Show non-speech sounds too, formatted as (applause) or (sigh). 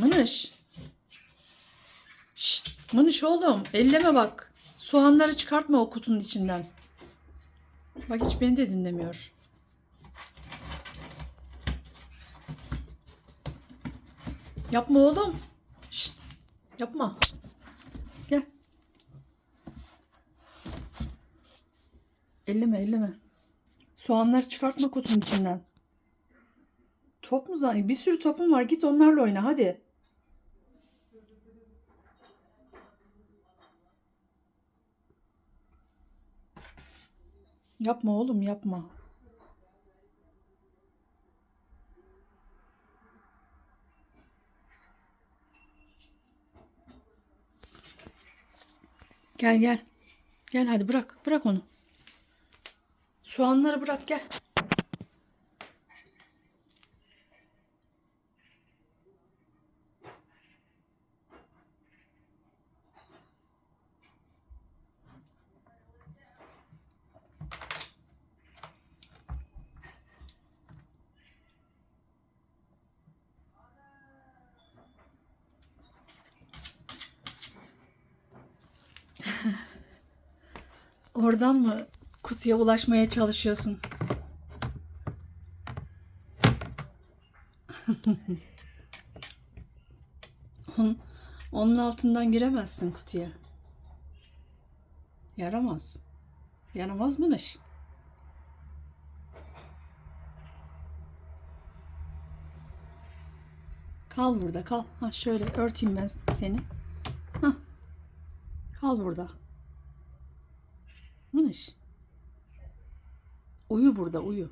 Mınış. Şşt, Mınış oğlum elleme bak. Soğanları çıkartma o kutunun içinden. Bak hiç beni de dinlemiyor. Yapma oğlum. Şşt, yapma. Gel. Elleme elleme. Soğanları çıkartma kutunun içinden. Top mu zannediyorsun? Bir sürü topum var. Git onlarla oyna hadi. Yapma oğlum yapma. Gel gel. Gel hadi bırak. Bırak onu. Soğanları bırak gel. (laughs) Oradan mı kutuya ulaşmaya çalışıyorsun? (laughs) Onun, onun altından giremezsin kutuya. Yaramaz. Yaramaz mıymış? Kal burada kal. Ha şöyle örteyim ben seni. Kal burada. Mınış. Uyu burada uyu.